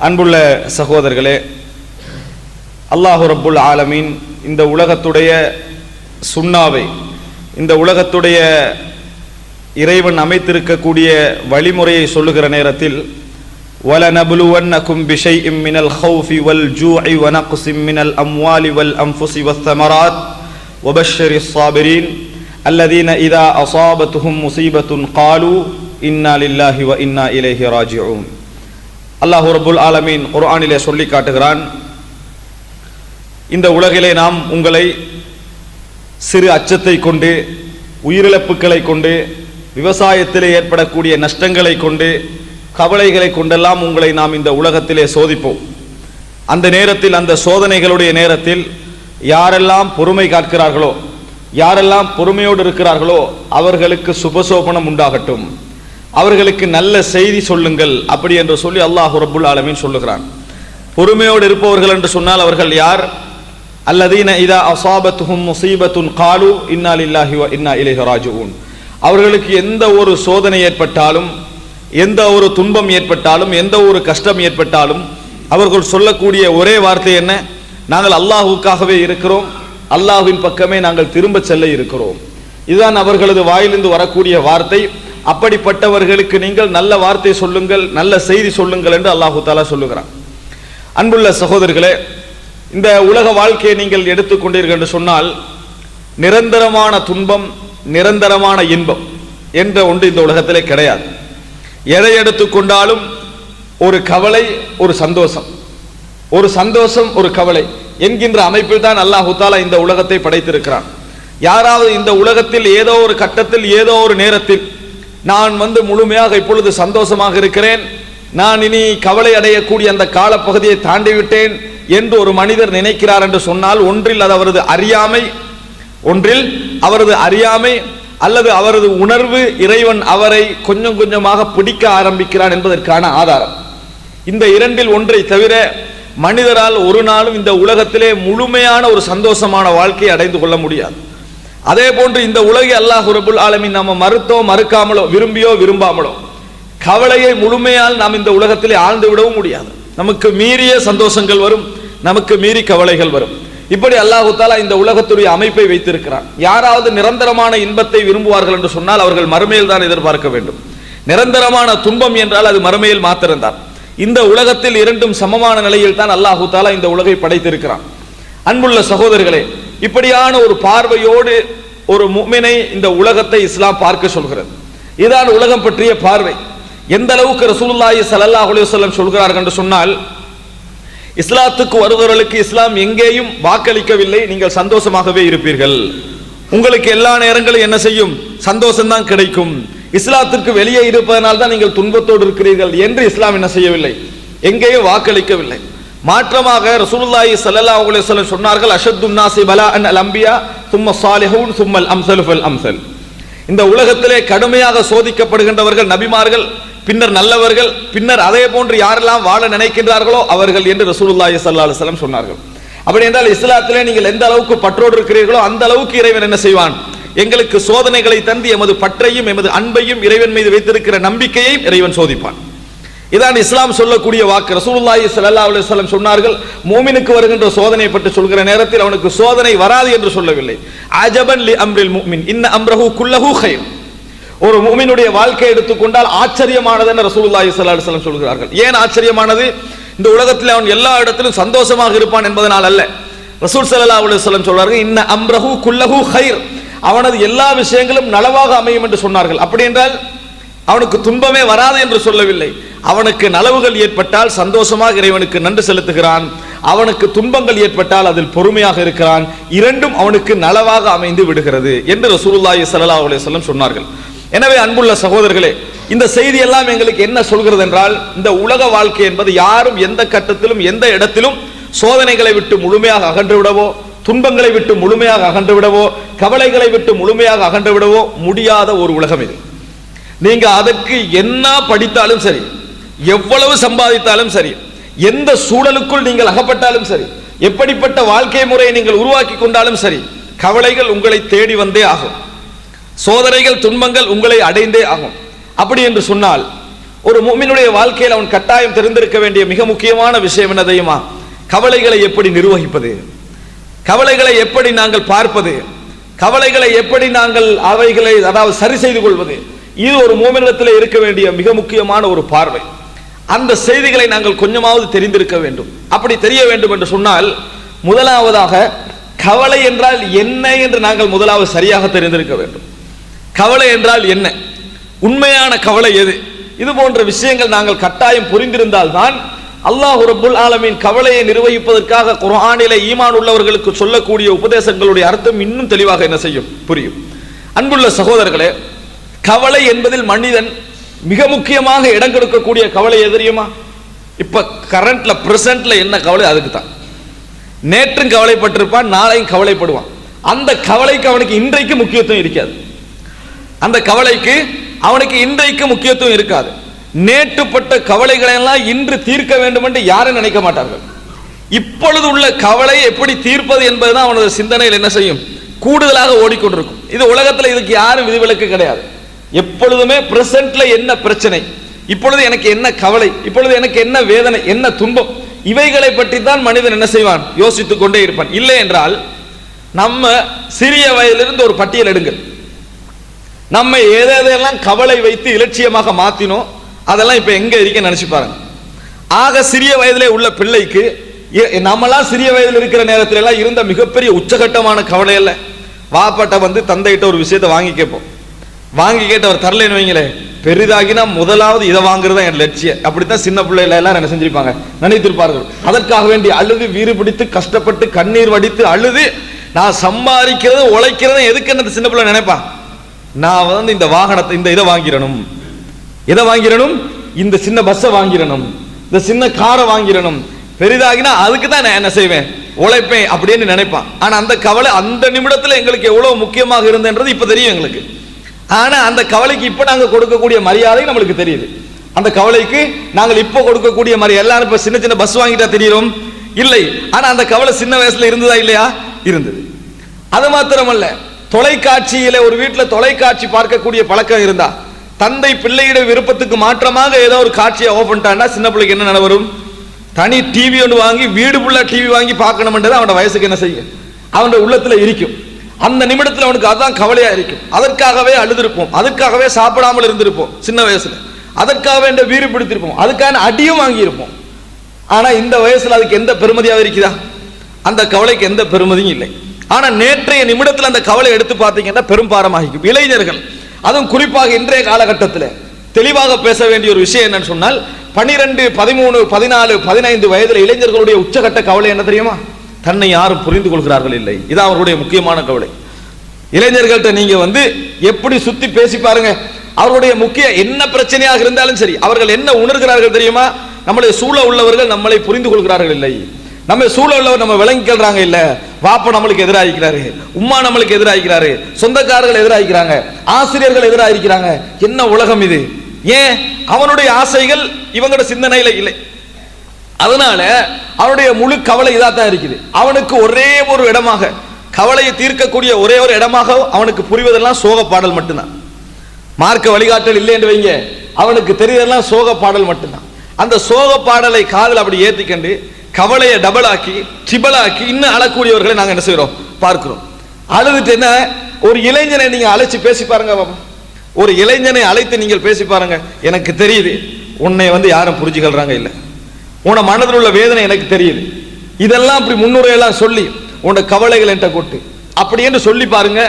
அன்புள்ள சகோதரர்களே அல்லாஹு ரப்புல் ஆலமீன் இந்த உலகத்துடைய சுண்ணாவை இந்த உலகத்துடைய இறைவன் அமைத்திருக்கக்கூடிய வழிமுறையை சொல்லுகிற நேரத்தில் وَلَنَبْلُوَنَّكُمْ بِشَيْءٍ مِّنَ الْخَوْفِ وَالْجُوعِ وَنَقْصٍ مِّنَ الْأَمْوَالِ وَالْأَنفُسِ وَالثَّمَرَاتِ وَبَشِّرِ الصَّابِرِينَ الَّذِينَ إِذَا أَصَابَتْهُمْ مُصِيبَةٌ قَالُوا إِنَّا لِلَّهِ وَإِنَّا إِلَيْهِ راجعون அல்லாஹ் ரபுல் ஆலமீன் குர்ஆனிலே சொல்லி காட்டுகிறான் இந்த உலகிலே நாம் உங்களை சிறு அச்சத்தை கொண்டு உயிரிழப்புகளை கொண்டு விவசாயத்திலே ஏற்படக்கூடிய நஷ்டங்களை கொண்டு கவலைகளை கொண்டெல்லாம் உங்களை நாம் இந்த உலகத்திலே சோதிப்போம். அந்த நேரத்தில் அந்த சோதனைகளுடைய நேரத்தில் யாரெல்லாம் பொறுமை காக்கிறார்களோ யாரெல்லாம் பொறுமையோடு இருக்கிறார்களோ அவர்களுக்கு சுபசோபனம் உண்டாகட்டும். அவர்களுக்கு நல்ல செய்தி சொல்லுங்கள் அப்படி என்று சொல்லி அல்லாஹ் ரபுல் ஆலமின் சொல்லுகிறான். பொறுமையோடு இருப்பவர்கள் என்று சொன்னால் அவர்கள் யார்? அல்லதீன இதா அசாபத்துஹும் முசீபத்துன் காலு இன்னால் இல்லாஹி இன்னா இலைஹி அவர்களுக்கு எந்த ஒரு சோதனை ஏற்பட்டாலும் எந்த ஒரு துன்பம் ஏற்பட்டாலும் எந்த ஒரு கஷ்டம் ஏற்பட்டாலும் அவர்கள் சொல்லக்கூடிய ஒரே வார்த்தை என்ன? நாங்கள் அல்லாஹுக்காகவே இருக்கிறோம் அல்லாஹ்வின் பக்கமே நாங்கள் திரும்ப செல்ல இருக்கிறோம். இதுதான் அவர்களது வாயிலிருந்து வரக்கூடிய வார்த்தை. அப்படிப்பட்டவர்களுக்கு நீங்கள் நல்ல வார்த்தை சொல்லுங்கள் நல்ல செய்தி சொல்லுங்கள் என்று அல்லாஹு தாலா சொல்லுகிறான். அன்புள்ள சகோதரர்களே இந்த உலக வாழ்க்கையை நீங்கள் எடுத்துக்கொண்டீர்கள் என்று சொன்னால் நிரந்தரமான துன்பம் நிரந்தரமான இன்பம் என்ற ஒன்று இந்த உலகத்திலே கிடையாது. எதை எடுத்துக்கொண்டாலும் ஒரு கவலை ஒரு சந்தோஷம். ஒரு சந்தோஷம் ஒரு கவலை என்கின்ற அமைப்பில் தான் அல்லாஹு தாலா இந்த உலகத்தை படைத்திருக்கிறான். யாராவது இந்த உலகத்தில் ஏதோ ஒரு கட்டத்தில் ஏதோ ஒரு நேரத்தில் நான் வந்து முழுமையாக இப்பொழுது சந்தோஷமாக இருக்கிறேன். நான் இனி கவலை அடையக்கூடிய அந்த காலப்பகுதியை தாண்டி விட்டேன் என்று ஒரு மனிதர் நினைக்கிறார் என்று சொன்னால் ஒன்றில் அது அவரது அறியாமை ஒன்றில் அவரது அறியாமை அல்லது அவரது உணர்வு இறைவன் அவரை கொஞ்சம் கொஞ்சமாக பிடிக்க ஆரம்பிக்கிறான் என்பதற்கான ஆதாரம். இந்த இரண்டில் ஒன்றை தவிர மனிதரால் ஒரு நாளும் இந்த உலகத்திலே முழுமையான ஒரு சந்தோஷமான வாழ்க்கையை அடைந்து கொள்ள முடியாது. அதே போன்று இந்த உலகை அல்லாஹ் ரபுல் ஆலமின் நம்ம மறுத்தோ மறுக்காமலோ விரும்பியோ விரும்பாமலோ கவலையை முழுமையால் நாம் இந்த உலகத்திலே ஆழ்ந்து விடவும் முடியாது. நமக்கு மீறிய சந்தோஷங்கள் வரும் நமக்கு மீறி கவலைகள் வரும். இப்படி அல்லாஹு தாலா இந்த உலகத்துடைய அமைப்பை வைத்திருக்கிறான். யாராவது நிரந்தரமான இன்பத்தை விரும்புவார்கள் என்று சொன்னால் அவர்கள் மறுமையில் தான் எதிர்பார்க்க வேண்டும். நிரந்தரமான துன்பம் என்றால் அது மறுமையில் மாத்திருந்தான் இந்த உலகத்தில் இரண்டும் சமமான நிலையில் தான் அல்லாஹு தாலா இந்த உலகை படைத்திருக்கிறான். அன்புள்ள சகோதரர்களே இப்படியான ஒரு பார்வையோடு ஒரு முமினை இந்த உலகத்தை இஸ்லாம் பார்க்க சொல்கிறது. இதுதான் உலகம் பற்றிய பார்வை. எந்த அளவுக்கு ரசூலுல்லாஹி ஸல்லல்லாஹு அலைஹி வஸல்லம் சொல்கிறார்கள் என்று சொன்னால் இஸ்லாத்துக்கு வருபவர்களுக்கு இஸ்லாம் எங்கேயும் வாக்களிக்கவில்லை நீங்கள் சந்தோஷமாகவே இருப்பீர்கள். உங்களுக்கு எல்லா நேரங்களும் என்ன செய்யும்? சந்தோஷம்தான் கிடைக்கும். இஸ்லாத்திற்கு வெளியே இருப்பதனால் தான் நீங்கள் துன்பத்தோடு இருக்கிறீர்கள் என்று இஸ்லாம் என்ன செய்யவில்லை? எங்கேயும் வாக்களிக்கவில்லை. மாற்றமாக ரசூலுல்லாஹி ஸல்லல்லாஹு அலைஹி வஸல்லம் சொன்னார்கள் அஷத்துன் நாசி பலாஅன் அல் அம்பியா சும்ம சாலிஹூன் சும்மல் அம்சல் ஃபல் அம்சல். இந்த உலகத்திலே கடுமையாக சோதிக்கப்படுகின்றவர்கள் நபிமார்கள் பின்னர் நல்லவர்கள் பின்னர் அதே போன்று யாரெல்லாம் வாழ நினைக்கின்றார்களோ அவர்கள் என்று ரசூலுல்லாஹி ஸல்லல்லாஹு அலைஹி வஸல்லம் சொன்னார்கள். அப்படி என்றால் இஸ்லாத்திலே நீங்கள் எந்த அளவுக்கு பற்றோடு இருக்கிறீர்களோ அந்த அளவுக்கு இறைவன் என்ன செய்வான்? எங்களுக்கு சோதனைகளை தந்து எமது பற்றையும் எமது அன்பையும் இறைவன் மீது வைத்திருக்கிற நம்பிக்கையையும் இறைவன் சோதிப்பான். இதான் இஸ்லாம் சொல்லக்கூடிய வாக்கு. ரசூலுல்லாஹி ஸல்லல்லாஹு அலைஹி வஸல்லம் சொன்னார்கள் மூமினுக்கு வருகின்ற சோதனை பற்றி சொல்கிற நேரத்தில் அவனுக்கு சோதனை வராது என்று சொல்லவில்லை. அஜபன் லி அம்ரில் முஃமின். இன்ன அம்ரஹு குல்லஹு கைர். ஒரு மூமினுடைய வாழ்க்கை எடுத்துக்கொண்டால் ஆச்சரியமானது என்று ரசூலுல்லாஹி ஸல்லல்லாஹு அலைஹி வஸல்லம் சொல்கிறார்கள். ஏன் ஆச்சரியமானது? இந்த உலகத்தில் அவன் எல்லா இடத்திலும் சந்தோஷமாக இருப்பான் என்பதனால் அல்ல. ரசூல் ஸல்லல்லாஹு அலைஹி வஸல்லம் சொல்றார்கள் இன்ன அம்ரஹு குல்லஹு கைர். அவனது எல்லா விஷயங்களும் நலவாக அமையும் என்று சொன்னார்கள். அப்படி என்றால் அவனுக்கு துன்பமே வராது என்று சொல்லவில்லை. அவனுக்கு நலவுகள் ஏற்பட்டால் சந்தோஷமாக இறைவனுக்கு நன்றி செலுத்துகிறான். அவனுக்கு துன்பங்கள் ஏற்பட்டால் அதில் பொறுமையாக இருக்கிறான். இரண்டும் அவனுக்கு நலவாக அமைந்து விடுகிறது என்று ரசூலுல்லாஹி ஸல்லல்லாஹு அலைஹி வஸல்லம் சொன்னார்கள். எனவே அன்புள்ள சகோதரர்களே இந்த செய்தி எல்லாம் எங்களுக்கு என்ன சொல்கிறது என்றால் இந்த உலக வாழ்க்கை என்பது யாரும் எந்த கட்டத்திலும் எந்த இடத்திலும் சோதனைகளை விட்டு முழுமையாக அகன்று விடவோ துன்பங்களை விட்டு முழுமையாக அகன்று விடவோ கவலைகளை விட்டு முழுமையாக அகன்று விடவோ முடியாத ஒரு உலகம் இது. நீங்க அதற்கு என்ன படித்தாலும் சரி எவ்வளவு சம்பாதித்தாலும் சரி எந்த சூழலுக்குள் நீங்கள் அகப்பட்டாலும் சரி எப்படிப்பட்ட வாழ்க்கை முறையை நீங்கள் உருவாக்கி கொண்டாலும் சரி கவலைகள் உங்களை தேடி வந்தே ஆகும். சோதனைகள் துன்பங்கள் உங்களை அடைந்தே ஆகும். அப்படி என்று சொன்னால் ஒரு மூமினுடைய வாழ்க்கையில் அவன் கட்டாயம் தெரிந்திருக்க வேண்டிய மிக முக்கியமான விஷயம் என்ன தெரியுமா கவலைகளை எப்படி நிர்வகிப்பது? கவலைகளை எப்படி நாங்கள் பார்ப்பது? கவலைகளை எப்படி நாங்கள் அவைகளை அதாவது சரி செய்து கொள்வது? இது ஒரு மூமினத்தில் இருக்க வேண்டிய மிக முக்கியமான ஒரு பார்வை. அந்த செய்திகளை நாங்கள் கொஞ்சமாவது தெரிந்திருக்க வேண்டும். அப்படி தெரிய வேண்டும் என்று சொன்னால் முதலாவதாக கவலை என்றால் என்ன என்று நாங்கள் முதலாவது சரியாக தெரிந்திருக்க வேண்டும். கவலை என்றால் என்ன? உண்மையான கவலை எது? இது போன்ற விஷயங்கள் நாங்கள் கட்டாயம் புரிந்திருந்தால் தான் அல்லாஹ் ரபுல் ஆலமின் கவலையை நிர்வகிப்பதற்காக குரானில ஈமான் உள்ளவர்களுக்கு சொல்லக்கூடிய உபதேசங்களுடைய அர்த்தம் இன்னும் தெளிவாக என்ன செய்யும்? புரியும். அன்புள்ள சகோதரர்களே கவலை என்பதில் மனிதன் மிக முக்கியமாக இடம் கொடுக்கக்கூடிய கவலை எதிரியுமா இப்ப கரண்ட்ல பிரசன்ட்ல என்ன கவலை? அதுக்கு தான் நேற்றும் கவலைப்பட்டிருப்பான் நாளையும் கவலைப்படுவான். அந்த கவலைக்கு அவனுக்கு இன்றைக்கு முக்கியத்துவம் இருக்காது. அந்த கவலைக்கு அவனுக்கு இன்றைக்கு முக்கியத்துவம் இருக்காது. நேற்றுப்பட்ட கவலைகளை எல்லாம் இன்று தீர்க்க வேண்டும் என்று யாரும் நினைக்க மாட்டார்கள். இப்பொழுது உள்ள கவலை எப்படி தீர்ப்பது என்பதுதான் அவனது சிந்தனையில் என்ன செய்யும்? கூடுதலாக ஓடிக்கொண்டிருக்கும். இது உலகத்துல இதுக்கு யாரும் விதிவிலக்கு கிடையாது. எப்பொழுதுமே பிரசன்ட்ல என்ன பிரச்சனை? இப்பொழுது எனக்கு என்ன கவலை? இப்பொழுது எனக்கு என்ன வேதனை? என்ன துன்பம்? இவைகளை பற்றி தான் மனிதன் என்ன செய்வான்? யோசித்துக் கொண்டே இருப்பான். இல்லை என்றால் நம்ம சிறிய வயதிலிருந்து ஒரு பட்டியல் எடுங்கள். நம்ம எதெல்லாம் கவலை வைத்து இலட்சியமாக மாத்தினோம் அதெல்லாம் இப்ப எங்க இருக்க நினைச்சு பாருங்க. ஆக சிறிய வயதிலே உள்ள பிள்ளைக்கு நம்மளாம் சிறிய வயதில் இருக்கிற நேரத்துல எல்லாம் இருந்த மிகப்பெரிய உச்சகட்டமான கவலை இல்லை வாப்பாட்ட வந்து தந்தைகிட்ட ஒரு விஷயத்தை வாங்கி கேட்போம். வாங்கி கேட்டு அவர் தரலைன்னு வைங்களே பெரிதாகினா முதலாவது இதை வாங்குறது என் லட்சியம். அப்படித்தான் சின்ன பிள்ளைல எல்லாம் என்ன செஞ்சிருப்பாங்க? நினைத்திருப்பார்கள். அதற்காக வேண்டி அழுது வீறு பிடித்து கஷ்டப்பட்டு கண்ணீர் வடித்து அழுது நான் சம்பாதிக்கிறது உழைக்கிறது எதுக்கு என்ன சின்ன பிள்ளை நினைப்பா? நான் வந்து இந்த வாகனத்தை இந்த இதை வாங்கிடணும். எதை வாங்கிடணும்? இந்த சின்ன பஸ்ஸை வாங்கிடணும். இந்த சின்ன காரை வாங்கிடணும். பெரிதாகினா அதுக்கு தான் நான் என்ன செய்வேன்? உழைப்பேன் அப்படின்னு நினைப்பான் ஆனா அந்த கவலை அந்த நிமிடத்துல எங்களுக்கு எவ்வளவு முக்கியமாக இருந்தன்றது இப்ப தெரியும் எங்களுக்கு. ஆனா அந்த கவலைக்கு இப்ப நாங்க கொடுக்கக்கூடிய மரியாதை நம்மளுக்கு தெரியுது. அந்த கவலைக்கு நாங்கள் இப்ப கொடுக்கக்கூடிய மாதிரி எல்லாரும் இப்ப சின்ன சின்ன பஸ் வாங்கிட்டா தெரியும்? இல்லை. ஆனா அந்த கவலை சின்ன வயசுல இருந்ததா இல்லையா? இருந்தது. அது மாத்திரமல்ல தொலைக்காட்சியில ஒரு வீட்டில் தொலைக்காட்சி பார்க்கக்கூடிய பழக்கம் இருந்தா தந்தை பிள்ளையிட விருப்பத்துக்கு மாற்றமாக ஏதோ ஒரு காட்சியை ஓபன் சின்ன பிள்ளைக்கு என்ன நடவரும் தனி டிவி ஒன்று வாங்கி வீடு ஃபுல்லாக டிவி வாங்கி பார்க்கணும்ன்றது அவனோட வயசுக்கு என்ன செய்யும்? அவனோட உள்ளத்தில் இருக்கும். அந்த நிமிடத்தில் அவனுக்கு அதுதான் கவலையா இருக்கும். அதற்காகவே அழுதிருப்போம். அதுக்காகவே சாப்பிடாமல் இருந்திருப்போம். சின்ன வயசுல. அதற்காகவே இந்த வீறு பிடித்திருப்போம். அதுக்கான அடியும் வாங்கியிருப்போம். ஆனா இந்த வயசுல அதுக்கு எந்த பெருமதியாக இருக்குதா? அந்த கவலைக்கு எந்த பெருமதியும் இல்லை. ஆனா நேற்றைய நிமிடத்தில் அந்த கவலை எடுத்து பார்த்தீங்கன்னா பெரும்பாரமாகிக்கும் இளைஞர்கள் அதுவும் குறிப்பாக இன்றைய காலகட்டத்தில் தெளிவாக பேச வேண்டிய ஒரு விஷயம் என்னன்னு சொன்னால் பனிரெண்டு பதிமூணு பதினாலு பதினைந்து வயதுல இளைஞர்களுடைய உச்சகட்ட கவலை என்ன தெரியுமா? தன்னை யாரும் புரிந்து கொள்கிறார்கள் இல்லை. இது அவர்களுடைய முக்கியமான கவலை. இளைஞர்கள்ட்ட நீங்க வந்து எப்படி சுத்தி பேசி பாருங்க. அவருடைய முக்கிய என்ன பிரச்சனையாக இருந்தாலும் சரி அவர்கள் என்ன உணர்கிறார்கள் தெரியுமா? நம்மளை சூழ உள்ளவர்கள் நம்மளை புரிந்து கொள்கிறார்கள் இல்லை. நம்ம சூழ உள்ளவர் நம்ம விளங்கிக்கிறாங்க இல்ல. வாப்பா நம்மளுக்கு எதிராகிறாரு உம்மா நம்மளுக்கு எதிராகிறாரு சொந்தக்காரர்கள் எதிராகிறாங்க ஆசிரியர்கள் எதிராகிக்கிறாங்க. என்ன உலகம் இது? ஏன்? அவனுடைய ஆசைகள் இவங்களோட சிந்தனையில இல்லை. அதனால அவனுடைய முழு கவலை இதாக தான் இருக்குது. அவனுக்கு ஒரே ஒரு இடமாக கவலையை தீர்க்கக்கூடிய ஒரே ஒரு இடமாக அவனுக்கு புரிவதெல்லாம் சோக பாடல் மட்டும்தான். மார்க்க வழிகாட்டல் இல்லை என்று வைங்க அவனுக்கு தெரியதெல்லாம் சோக பாடல் மட்டும்தான். அந்த சோக பாடலை காதில் அப்படி ஏற்றிக்கண்டு கவலையை டபுள் ஆக்கி ட்ரிபிள் ஆக்கி இன்னும் அழக்கூடியவர்களை நாங்கள் என்ன செய்கிறோம் பார்க்கிறோம். அழுதுட்டு என்ன ஒரு இளைஞனை நீங்கள் அழைச்சி பேசி பாருங்க ஒரு இளைஞனை அழைத்து நீங்கள் பேசி பாருங்க. எனக்கு தெரியுது உன்னை வந்து யாரும் புரிஞ்சுக்கொள்றாங்க இல்லை. உன மனதில் உள்ள வேதனை எனக்கு தெரியுது. இதெல்லாம் அப்படி முன்னுரையெல்லாம் சொல்லி உன்னோட கவலைகள் என்கிட்ட கொட்டு. அப்படி என்று சொல்லி பாருங்க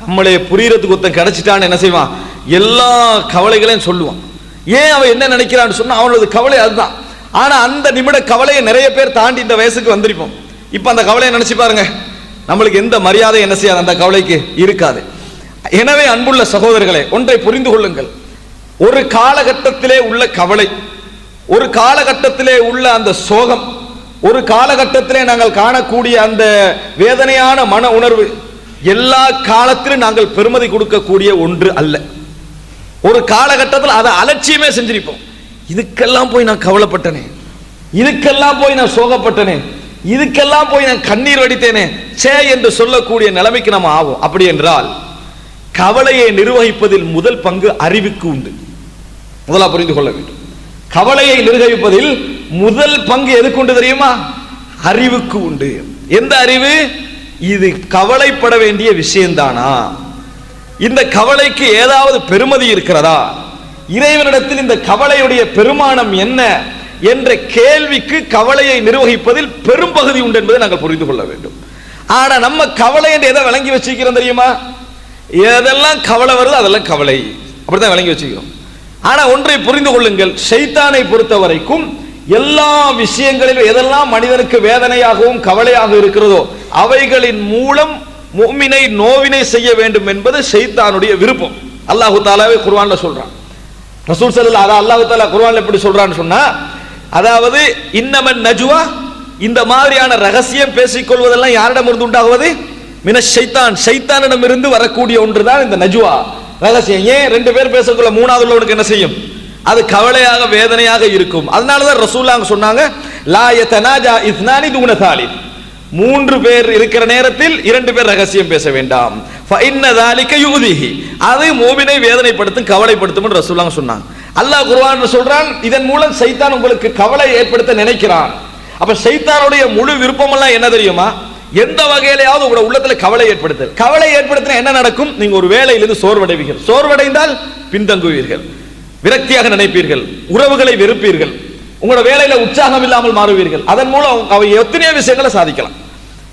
நம்மளே புரியறதுக்கு ஒருத்தன் கிடைச்சிட்டான்னு என்ன செய்வான்? எல்லா கவலைகளையும் சொல்லுவான். ஏன் அவன் என்ன நினைக்கிறான்னு சொன்னா அவனது கவலை அதுதான். ஆனா அந்த நிமிட கவலையை நிறைய பேர் தாண்டி இந்த வயசுக்கு வந்திருப்போம். இப்போ அந்த கவலையை நினைச்சு பாருங்க. நம்மளுக்கு எந்த மரியாதை என்ன செய்யாது அந்த கவலைக்கு இருக்காது. எனவே அன்புள்ள சகோதரர்களே ஒன்றை புரிந்து கொள்ளுங்கள். ஒரு காலகட்டத்திலே உள்ள கவலை ஒரு காலகட்டத்திலே உள்ள அந்த சோகம் ஒரு காலகட்டத்திலே நாங்கள் காணக்கூடிய அந்த வேதனையான மன உணர்வு எல்லா காலத்திலும் நாங்கள் பெருமதி கொடுக்கக்கூடிய ஒன்று அல்ல. ஒரு காலகட்டத்தில் அதை அலட்சியமே செஞ்சிருப்போம். இதுக்கெல்லாம் போய் நான் கவலைப்பட்டனே இதுக்கெல்லாம் போய் நான் சோகப்பட்டனே இதுக்கெல்லாம் போய் நான் கண்ணீர் வடித்தேனே சே என்று சொல்லக்கூடிய நிலைமைக்கு நம்ம ஆகும் அப்படி என்றால் கவலையை நிர்வகிப்பதில் முதல் பங்கு அறிவுக்கு உண்டு. முதலா புரிந்து கொள்ள வேண்டும். கவலையை நிர்வகிப்பதில் முதல் பங்கு எதுக்கு உண்டு தெரியுமா? அறிவுக்கு உண்டு. எந்த அறிவு? இது கவலைப்பட வேண்டிய விஷயம்தானா? இந்த கவலைக்கு ஏதாவது பெருமதி இருக்கிறதா? இறைவனிடத்தில் இந்த கவலையுடைய பெருமானம் என்ன? என்ற கேள்விக்கு கவலையை நிர்வகிப்பதில் பெரும்பகுதி உண்டு என்பதை நாங்கள் புரிந்து கொள்ள வேண்டும். ஆனா நம்ம கவலை என்று எதை விளங்கி வச்சிருக்கிறோம் தெரியுமா? எதெல்லாம் கவலை வருது அதெல்லாம் கவலை. அப்படித்தான் விளங்கி வச்சுக்கிறோம் ஆனா ஒன்றை புரிந்து கொள்ளுங்கள். ஷைத்தானை பொறுத்த வரைக்கும் எல்லா விஷயங்களிலும் எதெல்லாம் மனிதனுக்கு வேதனையாகவும் கவலையாக இருக்கிறதோ அவைகளின் மூலம் முஃமினை நோவினை செய்ய வேண்டும் என்பது சைத்தானுடைய விருப்பம். அல்லாஹு தாலாவே குர்வான்ல சொல்றான். ரசூல் ஸல்லல்லாஹு அதான் அல்லாஹு தாலா குர்வான்ல எப்படி சொல்றான்னு சொன்னா அதாவது இன்னமன் நஜுவா இந்த மாதிரியான ரகசியம் பேசிக்கொள்வதெல்லாம் கொள்வதெல்லாம் யாரிடமிருந்து உண்டாகுவது? மின ஷைத்தான். சைத்தானிடம் இருந்து வரக்கூடிய ஒன்றுதான் இந்த நஜுவா. ரகசியம். ஏன் ரெண்டு பேர் பேசக்குள்ள மூணாவது உள்ளவனுக்கு என்ன செய்யும்? அது கவலையாக வேதனையாக இருக்கும். அதனால தான் ரசூல்லாங்க சொன்னாங்க லா யதனாஜா இத்னானி தூன தாலித் மூன்று பேர் இருக்கிற நேரத்தில் இரண்டு பேர் ரகசியம் பேச வேண்டாம். அது மூவினை வேதனைப்படுத்தும் கவலைப்படுத்தும் ரசூலாங்க சொன்னாங்க. அல்லாஹ் குருவான் சொல்றான் இதன் மூலம் சைத்தான் உங்களுக்கு கவலை ஏற்படுத்த நினைக்கிறான். அப்ப சைத்தானுடைய முழு விருப்பமெல்லாம் என்ன தெரியுமா? எந்த வகையிலையாவது உங்களோட உள்ளத்துல கவலை ஏற்படுத்தல். கவலை ஏற்படுத்தினா என்ன நடக்கும்? நீங்க ஒரு வேலையிலிருந்து சோர்வடைவீர்கள். சோர்வடைந்தால் பின்தங்குவீர்கள். விரக்தியாக நினைப்பீர்கள். உறவுகளை வெறுப்பீர்கள். உங்களோட வேலையில உற்சாகம் இல்லாமல் மாறுவீர்கள். அதன் மூலம் அவை எத்தனையோ விஷயங்களை சாதிக்கலாம்.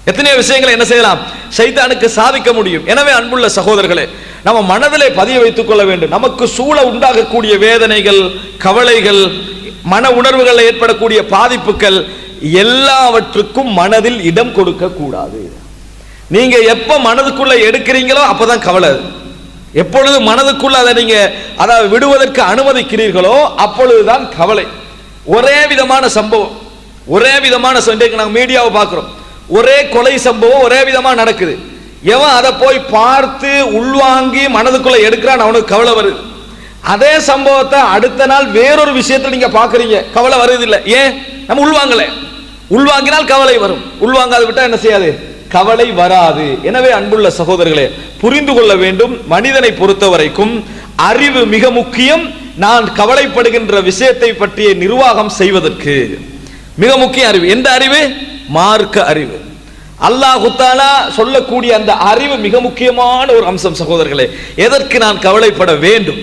எத்தனையோ விஷயங்களை என்ன செய்யலாம்? சைத்தானுக்கு சாதிக்க முடியும். எனவே அன்புள்ள சகோதரர்களே நம்ம மனதிலே பதிய வைத்துக் கொள்ள வேண்டும். நமக்கு சூழ உண்டாகக்கூடிய வேதனைகள் கவலைகள் மன உணர்வுகளில் ஏற்படக்கூடிய பாதிப்புகள் எல்லாவற்றுக்கும் மனதில் இடம் கொடுக்க கூடாது. நீங்க எப்ப மனதுக்குள்ள எடுக்கிறீங்களோ அப்பதான் கவலை. அது. எப்பொழுது மனதுக்குள்ள அதை நீங்க அதாவது விடுவதற்கு அனுமதிக்கிறீர்களோ அப்பொழுதுதான் கவலை. ஒரே விதமான சம்பவம். ஒரே விதமான ச- நாங்கள் மீடியாவை பார்க்குறோம். ஒரே கொலை சம்பவம் ஒரே விதமா நடக்குது. எவன் அதை போய் பார்த்து உள்வாங்கி மனதுக்குள்ள எடுக்கிறான் அவனுக்கு கவலை வருது. அதே சம்பவத்தை அடுத்த நாள் வேறொரு விஷயத்துல நீங்க பாக்குறீங்க கவலை வருது இல்லை ஏன்? நம்ம உள்வாங்கல. உள்வாங்கினால் கவலை வரும். உள்வாங்காது விட்டா என்ன செய்யாது? கவலை வராது. எனவே அன்புள்ள சகோதரர்களே புரிந்து கொள்ள வேண்டும் மனிதனை பொறுத்த வரைக்கும் அறிவு மிக முக்கியம். நான் கவலைப்படுகின்ற விஷயத்தை பற்றிய நிர்வாகம் செய்வதற்கு மிக முக்கிய அறிவு. எந்த அறிவு? மார்க்க அறிவு. அல்லாஹுத்தாலா சொல்லக்கூடிய அந்த அறிவு மிக முக்கியமான ஒரு அம்சம் சகோதரர்களே. எதற்கு நான் கவலைப்பட வேண்டும்?